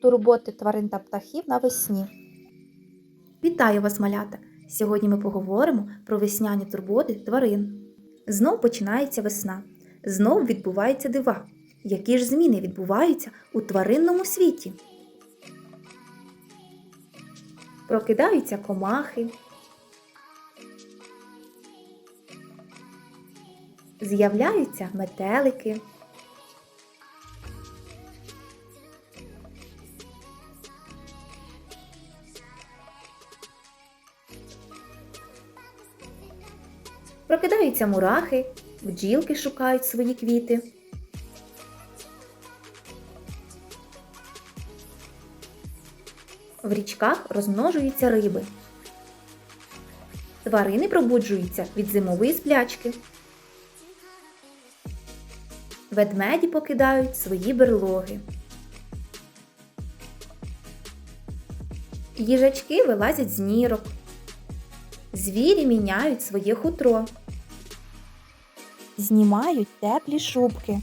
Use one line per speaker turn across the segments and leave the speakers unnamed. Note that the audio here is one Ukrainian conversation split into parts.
Турботи тварин та птахів навесні. Вітаю вас, малята! Сьогодні ми поговоримо про весняні турботи тварин. Знов починається весна. Знов відбуваються дива. Які ж зміни відбуваються у тваринному світі? Прокидаються комахи. З'являються метелики. Прокидаються мурахи, бджілки шукають свої квіти. В річках розмножуються риби. Тварини пробуджуються від зимової сплячки. Ведмеді покидають свої берлоги. Їжачки вилазять з нірок. Звірі міняють своє хутро. Знімають теплі шубки.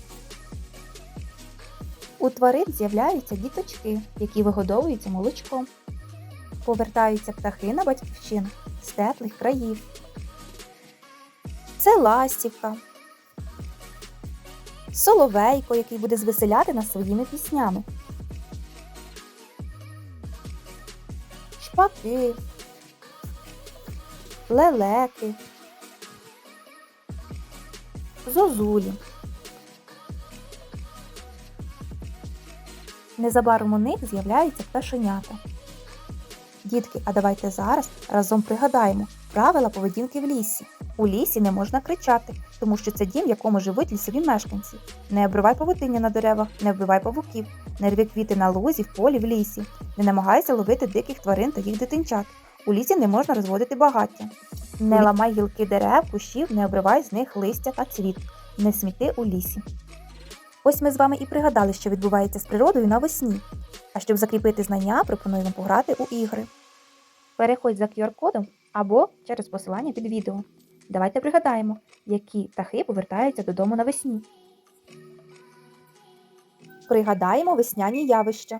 У тварин з'являються діточки, які вигодовуються молочком. Повертаються птахи на батьківщину з теплих країв. Це ластівка. Соловейко, який буде звеселяти нас своїми піснями. Шпаки, лелеки, зозулі. Незабаром у них з'являються пташенята. Дітки, а давайте зараз разом пригадаємо правила поведінки в лісі. У лісі не можна кричати, тому що це дім, в якому живуть лісові мешканці. Не обривай павутиння на деревах, не вбивай павуків, не рви квіти на лузі, в полі, в лісі. Не намагайся ловити диких тварин та їх дитинчат. У лісі не можна розводити багаття. Не ламай гілки дерев, кущів, не обривай з них листя та цвіт. Не сміти у лісі. Ось ми з вами і пригадали, що відбувається з природою навесні. А щоб закріпити знання, пропонуємо пограти у ігри. Переходь за QR-кодом або через посилання під відео. Давайте пригадаємо, які птахи повертаються додому навесні. Пригадаємо весняні явища.